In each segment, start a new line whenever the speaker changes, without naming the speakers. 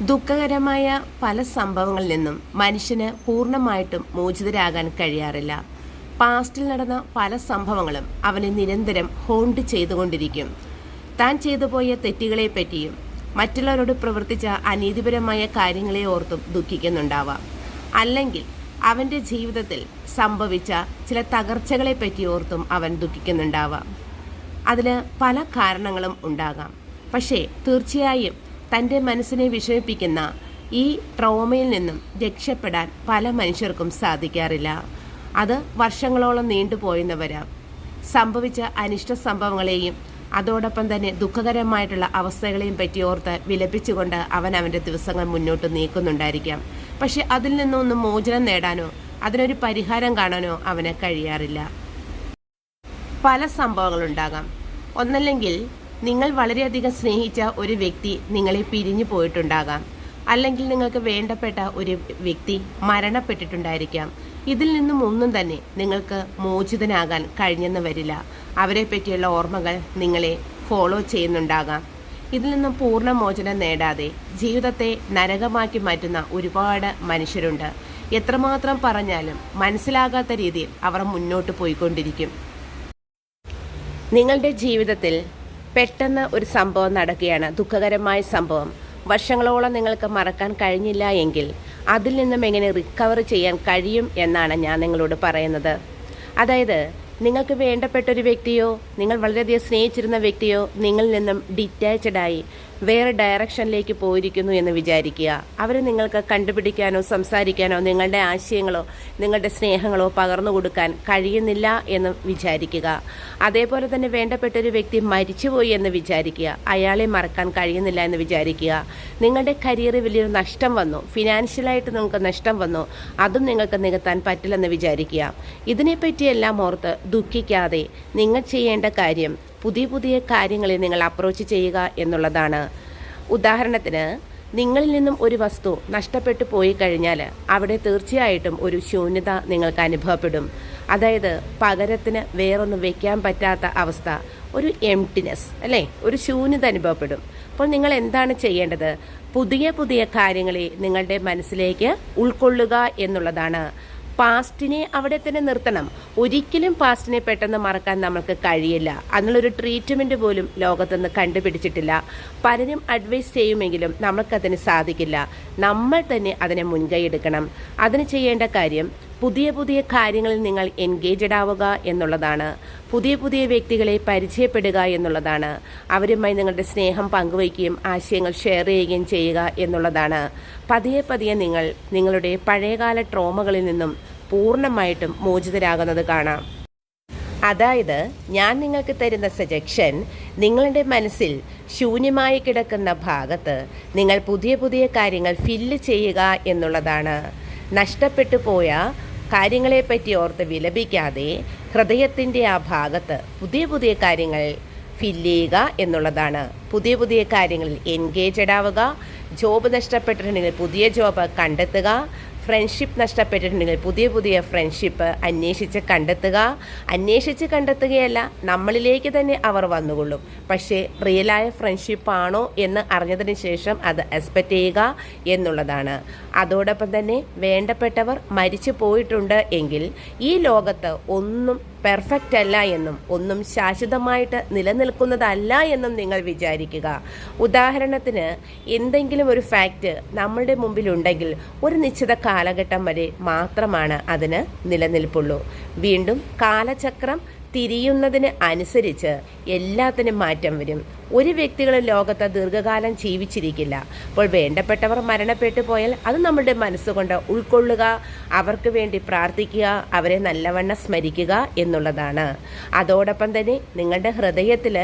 ദുഃഖകരമായ പല സംഭവങ്ങളിൽ നിന്നും മനുഷ്യന് പൂർണമായിട്ടും മോചിതരാകാൻ കഴിയാറില്ല. പാസ്റ്റിൽ നടന്ന പല സംഭവങ്ങളും അവനെ നിരന്തരം ഹോണ്ട് ചെയ്തുകൊണ്ടിരിക്കും. താൻ ചെയ്തു പോയ തെറ്റുകളെ പറ്റിയും മറ്റുള്ളവരോട് പ്രവർത്തിച്ച അനീതിപരമായ കാര്യങ്ങളെ ഓർത്തും ദുഃഖിക്കുന്നുണ്ടാവാം. അല്ലെങ്കിൽ അവന്റെ ജീവിതത്തിൽ സംഭവിച്ച ചില തകർച്ചകളെ പറ്റി ഓർത്തും അവൻ ദുഃഖിക്കുന്നുണ്ടാവാം. അതിന് പല കാരണങ്ങളും ഉണ്ടാകാം. പക്ഷേ തീർച്ചയായും തന്റെ മനസ്സിനെ വിഷമിപ്പിക്കുന്ന ഈ ട്രോമയിൽ നിന്നും രക്ഷപ്പെടാൻ പല മനുഷ്യർക്കും സാധിക്കാറില്ല. അത് വർഷങ്ങളോളം നീണ്ടുപോയെന്ന് സംഭവിച്ച അനിഷ്ട സംഭവങ്ങളെയും അതോടൊപ്പം തന്നെ ദുഃഖകരമായിട്ടുള്ള അവസ്ഥകളെയും പറ്റി ഓർത്ത് വിലപിച്ചുകൊണ്ട് അവൻ അവന്റെ ദിവസങ്ങൾ മുന്നോട്ട് നീക്കുന്നുണ്ടായിരിക്കാം. പക്ഷെ അതിൽ നിന്നൊന്നും മോചനം നേടാനോ അതിനൊരു പരിഹാരം കാണാനോ അവന് കഴിയാറില്ല. പല സംഭവങ്ങളുണ്ടാകാം. ഒന്നല്ലെങ്കിൽ നിങ്ങൾ വളരെയധികം സ്നേഹിച്ച ഒരു വ്യക്തി നിങ്ങളെ പിരിഞ്ഞു പോയിട്ടുണ്ടാകാം. അല്ലെങ്കിൽ നിങ്ങൾക്ക് വേണ്ടപ്പെട്ട ഒരു വ്യക്തി മരണപ്പെട്ടിട്ടുണ്ടായിരിക്കാം. ഇതിൽ നിന്നും ഒന്നും തന്നെ നിങ്ങൾക്ക് മോചിതനാകാൻ കഴിഞ്ഞെന്ന് വരില്ല. അവരെ പറ്റിയുള്ള ഓർമ്മകൾ നിങ്ങളെ ഫോളോ ചെയ്യുന്നുണ്ടാകാം. ഇതിൽ നിന്നും പൂർണ മോചനം നേടാതെ ജീവിതത്തെ നരകമാക്കി മാറ്റുന്ന ഒരുപാട് മനുഷ്യരുണ്ട്. എത്രമാത്രം പറഞ്ഞാലും മനസ്സിലാകാത്ത രീതിയിൽ അവർ മുന്നോട്ട് പോയിക്കൊണ്ടിരിക്കും. നിങ്ങളുടെ ജീവിതത്തിൽ പെട്ടെന്ന് ഒരു സംഭവം നടക്കുകയാണ്. ദുഃഖകരമായ സംഭവം. വർഷങ്ങളോളം നിങ്ങൾക്ക് മറക്കാൻ കഴിഞ്ഞില്ല എങ്കിൽ അതിൽ നിന്നും എങ്ങനെ റിക്കവർ ചെയ്യാൻ കഴിയും എന്നാണ് ഞാൻ നിങ്ങളോട് പറയുന്നത്. അതായത് നിങ്ങൾക്ക് വേണ്ടപ്പെട്ട ഒരു വ്യക്തിയോ നിങ്ങൾ വളരെയധികം സ്നേഹിച്ചിരുന്ന വ്യക്തിയോ നിങ്ങളിൽ നിന്നും ഡിറ്റാച്ച്ഡായി വേറെ ഡയറക്ഷനിലേക്ക് പോയിരിക്കുന്നു എന്ന് വിചാരിക്കുക. അവരെ നിങ്ങൾക്ക് കണ്ടുപിടിക്കാനോ സംസാരിക്കാനോ നിങ്ങളുടെ ആശയങ്ങളോ നിങ്ങളുടെ സ്നേഹങ്ങളോ പകർന്നു കൊടുക്കാൻ കഴിയുന്നില്ല എന്ന് വിചാരിക്കുക. അതേപോലെ തന്നെ വേണ്ടപ്പെട്ട ഒരു വ്യക്തി മരിച്ചുപോയി എന്ന് വിചാരിക്കുക. അയാളെ മറക്കാൻ കഴിയുന്നില്ല എന്ന് വിചാരിക്കുക. നിങ്ങളുടെ കരിയറിൽ വലിയൊരു നഷ്ടം വന്നു. ഫിനാൻഷ്യലായിട്ട് നിങ്ങൾക്ക് നഷ്ടം വന്നു. അതും നിങ്ങൾക്ക് നികത്താൻ പറ്റില്ലെന്ന് വിചാരിക്കുക. ഇതിനെപ്പറ്റിയെല്ലാം ഓർത്ത് ദുഃഖിക്കാതെ നിങ്ങൾ ചെയ്യേണ്ട കാര്യം പുതിയ പുതിയ കാര്യങ്ങളെ നിങ്ങൾ അപ്രോച്ച് ചെയ്യുക എന്നുള്ളതാണ്. ഉദാഹരണത്തിന് നിങ്ങളിൽ നിന്നും ഒരു വസ്തു നഷ്ടപ്പെട്ടു പോയി കഴിഞ്ഞാൽ അവിടെ തീർച്ചയായിട്ടും ഒരു ശൂന്യത നിങ്ങൾക്ക് അനുഭവപ്പെടും. അതായത് പകരത്തിന് വേറൊന്നും വെക്കാൻ പറ്റാത്ത അവസ്ഥ ഒരു എംറ്റിനെസ് അല്ലേ? ഒരു ശൂന്യത അനുഭവപ്പെടും. അപ്പോൾ നിങ്ങൾ എന്താണ് ചെയ്യേണ്ടത്? പുതിയ പുതിയ കാര്യങ്ങളെ നിങ്ങളുടെ മനസ്സിലേക്ക് ഉൾക്കൊള്ളുക എന്നുള്ളതാണ്. പാസ്റ്റിനെ അവിടെ തന്നെ നിർത്തണം. ഒരിക്കലും പാസ്റ്റിനെ പെട്ടെന്ന് മറക്കാൻ നമുക്ക് കഴിയില്ല. അതിനുള്ളൊരു ട്രീറ്റ്മെന്റ് പോലും ലോകത്തുനിന്ന് കണ്ടുപിടിച്ചിട്ടില്ല. പലരും അഡ്വൈസ് ചെയ്യുമെങ്കിലും നമുക്കതിന് സാധിക്കില്ല. നമ്മൾ തന്നെ അതിനെ മുൻകൈ എടുക്കണം. അതിന് ചെയ്യേണ്ട കാര്യം പുതിയ പുതിയ കാര്യങ്ങളിൽ നിങ്ങൾ എൻഗേജഡ് ആവുക എന്നുള്ളതാണ്. പുതിയ പുതിയ വ്യക്തികളെ പരിചയപ്പെടുക എന്നുള്ളതാണ്. അവരുമായി നിങ്ങളുടെ സ്നേഹം പങ്കുവയ്ക്കുകയും ആശയങ്ങൾ ഷെയർ ചെയ്യുകയും ചെയ്യുക എന്നുള്ളതാണ്. പതിയെ പതിയെ നിങ്ങൾ നിങ്ങളുടെ പഴയകാല ട്രോമകളിൽ നിന്നും പൂർണമായിട്ടും മോചിതരാകുന്നത് കാണാം. അതായത് ഞാൻ നിങ്ങൾക്ക് തരുന്ന സജഷൻ നിങ്ങളുടെ മനസ്സിൽ ശൂന്യമായി കിടക്കുന്ന ഭാഗത്ത് നിങ്ങൾ പുതിയ പുതിയ കാര്യങ്ങൾ ഫില്ല് ചെയ്യുക എന്നുള്ളതാണ്. നഷ്ടപ്പെട്ടു പോയ കാര്യങ്ങളെപ്പറ്റി ഓർത്ത് വിലപിക്കാതെ ഹൃദയത്തിന്റെ ആ ഭാഗത്ത് പുതിയ പുതിയ കാര്യങ്ങൾ ഫില്ല് ചെയ്യുക എന്നുള്ളതാണ്. പുതിയ പുതിയ കാര്യങ്ങളിൽ എൻഗേജഡ് ആവുക ജോബ് നഷ്ടപ്പെട്ടിട്ടുണ്ടെങ്കിൽ പുതിയ ജോബ് കണ്ടെത്തുക ഫ്രണ്ട്ഷിപ്പ് നഷ്ടപ്പെട്ടിട്ടുണ്ടെങ്കിൽ പുതിയ പുതിയ ഫ്രണ്ട്ഷിപ്പ് അന്വേഷിച്ച് കണ്ടെത്തുക. അന്വേഷിച്ച് കണ്ടെത്തുകയല്ല നമ്മളിലേക്ക് തന്നെ അവർ വന്നുകൊള്ളും. പക്ഷേ റിയലായ ഫ്രണ്ട്ഷിപ്പാണോ എന്ന് അറിഞ്ഞതിന് ശേഷം അത് എക്സ്പെക്റ്റ് ചെയ്യുക എന്നുള്ളതാണ്. അതോടൊപ്പം തന്നെ വേണ്ടപ്പെട്ടവർ മരിച്ചു പോയിട്ടുണ്ട് എങ്കിൽ ഈ ലോകത്ത് ഒന്നും പെർഫെക്റ്റ് അല്ല എന്നും ഒന്നും ശാശ്വതമായിട്ട് നിലനിൽക്കുന്നതല്ല എന്നും നിങ്ങൾ വിചാരിക്കുക. ഉദാഹരണത്തിന് എന്തെങ്കിലും ഒരു ഫാക്റ്റ് നമ്മളുടെ മുമ്പിലുണ്ടെങ്കിൽ ഒരു നിശ്ചിത കാലഘട്ടം വരെ മാത്രമാണ് അതിന് നിലനിൽപ്പുള്ളൂ. വീണ്ടും കാലചക്രം തിരിയുന്നതിന് അനുസരിച്ച് എല്ലാത്തിനും മാറ്റം വരും. ഒരു വ്യക്തികളും ലോകത്ത് ദീർഘകാലം ജീവിച്ചിരിക്കില്ല. അപ്പോൾ വേണ്ടപ്പെട്ടവർ മരണപ്പെട്ടു പോയാൽ അത് നമ്മുടെ മനസ്സുകൊണ്ട് ഉൾക്കൊള്ളുക അവർക്ക് വേണ്ടി പ്രാർത്ഥിക്കുക അവരെ നല്ലവണ്ണം സ്മരിക്കുക എന്നുള്ളതാണ്. അതോടൊപ്പം തന്നെ നിങ്ങളുടെ ഹൃദയത്തിൽ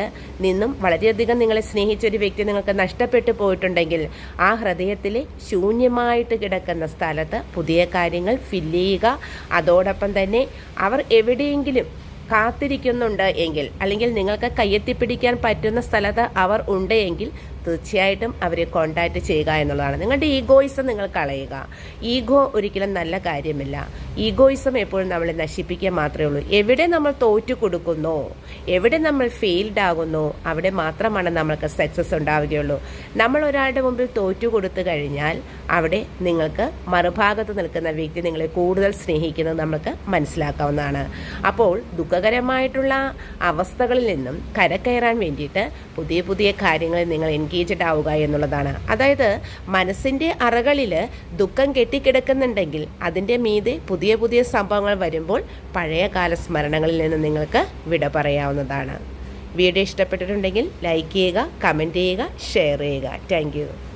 നിന്നും വളരെയധികം നിങ്ങളെ സ്നേഹിച്ച ഒരു വ്യക്തി നിങ്ങൾക്ക് നഷ്ടപ്പെട്ടു പോയിട്ടുണ്ടെങ്കിൽ ആ ഹൃദയത്തിൽ ശൂന്യമായിട്ട് കിടക്കുന്ന സ്ഥലത്ത് പുതിയ കാര്യങ്ങൾ ഫില്ല് ചെയ്യുക. അതോടൊപ്പം തന്നെ അവർ എവിടെയെങ്കിലും കാത്തിരിക്കുന്നുണ്ട് എങ്കിൽ അല്ലെങ്കിൽ നിങ്ങൾക്ക് കയ്യെത്തിപ്പിടിക്കാൻ പറ്റുന്ന സ്ഥലത്ത് അവർ ഉണ്ട് എങ്കിൽ തീർച്ചയായിട്ടും അവരെ കോണ്ടാക്ട് ചെയ്യുക എന്നുള്ളതാണ്. നിങ്ങളുടെ ഈഗോയിസം നിങ്ങൾ കളയുക. ഈഗോ ഒരിക്കലും നല്ല കാര്യമില്ല. ഈഗോയിസം എപ്പോഴും നമ്മളെ നശിപ്പിക്കുക മാത്രമേ ഉള്ളൂ. എവിടെ നമ്മൾ തോറ്റു കൊടുക്കുന്നു എവിടെ നമ്മൾ ഫെയിൽഡ് ആകുന്നോ അവിടെ മാത്രമാണ് നമ്മൾക്ക് സക്സസ് ഉണ്ടാവുകയുള്ളൂ. നമ്മൾ ഒരാളുടെ മുമ്പിൽ തോറ്റു കൊടുത്തു കഴിഞ്ഞാൽ അവിടെ നിങ്ങൾക്ക് മറുഭാഗത്ത് നിൽക്കുന്ന വ്യക്തി നിങ്ങളെ കൂടുതൽ സ്നേഹിക്കുന്നത് നമുക്ക് മനസ്സിലാക്കാവുന്നതാണ്. അപ്പോൾ ദുഃഖകരമായിട്ടുള്ള അവസ്ഥകളിൽ നിന്നും കരക്കയറാൻ വേണ്ടിയിട്ട് പുതിയ പുതിയ കാര്യങ്ങളിൽ നിങ്ങൾ എൻഗേജഡ് ആവുക എന്നുള്ളതാണ്. അതായത് മനസ്സിന്റെ അറകളിൽ ദുഃഖം കെട്ടിക്കിടക്കുന്നുണ്ടെങ്കിൽ അതിന്റെ മീതെ പുതിയ പുതിയ സംഭവങ്ങൾ വരുമ്പോൾ പഴയകാല സ്മരണകളിൽ നിന്ന് നിങ്ങൾക്ക് വിട പറയാവുന്നതാണ്. വീഡിയോ ഇഷ്ടപ്പെട്ടിട്ടുണ്ടെങ്കിൽ ലൈക്ക് ചെയ്യുക കമന്റ് ചെയ്യുക ഷെയർ ചെയ്യുക. താങ്ക്